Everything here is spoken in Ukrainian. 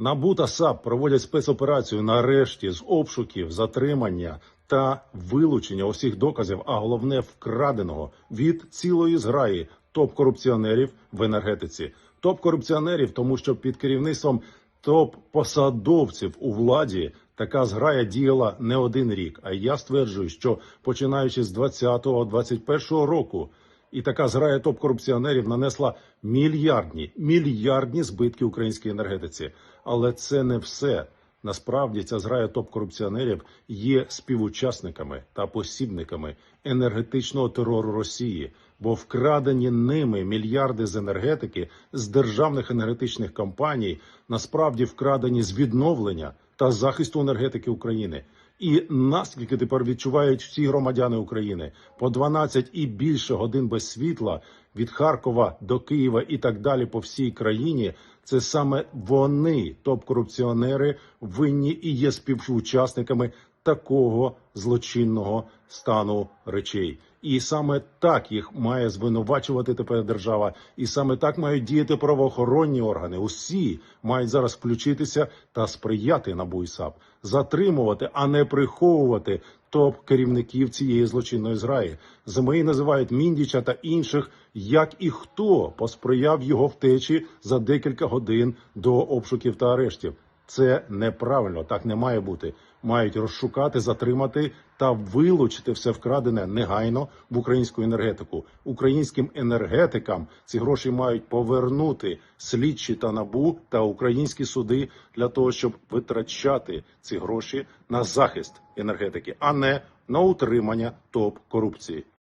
НАБУ та САП проводять спецоперацію на арешті з обшуків, затримання та вилучення усіх доказів, а головне вкраденого від цілої зграї топ-корупціонерів в енергетиці. Топ-корупціонерів, тому що під керівництвом топ-посадовців у владі така зграя діяла не один рік. А я стверджую, що починаючи з 20-21 року. І така зграя топ-корупціонерів нанесла мільярдні, мільярдні збитки українській енергетиці. Але це не все. Насправді ця зграя топ-корупціонерів є співучасниками та посібниками енергетичного терору Росії, бо вкрадені ними мільярди з енергетики з державних енергетичних компаній насправді вкрадені з відновлення та захисту енергетики України. І наскільки тепер відчувають всі громадяни України? По 12 і більше годин без світла від Харкова до Києва і так далі по всій країні. Це саме вони, топ-корупціонери, винні і є співучасниками такого злочинного стану речей. І саме так їх має звинувачувати тепер держава, і саме так мають діяти правоохоронні органи. Усі мають зараз включитися та сприяти НАБУ і САП, затримувати, а не приховувати топ керівників цієї злочинної зграї. ЗМІ називають Міндіча та інших, як і хто посприяв його втечі за декілька годин до обшуків та арештів. Це неправильно, так не має бути. Мають розшукати, затримати та вилучити все вкрадене негайно в українську енергетику. Українським енергетикам ці гроші мають повернути слідчі та набу та українські суди для того, щоб витрачати ці гроші на захист енергетики, а не на утримання топ корупції.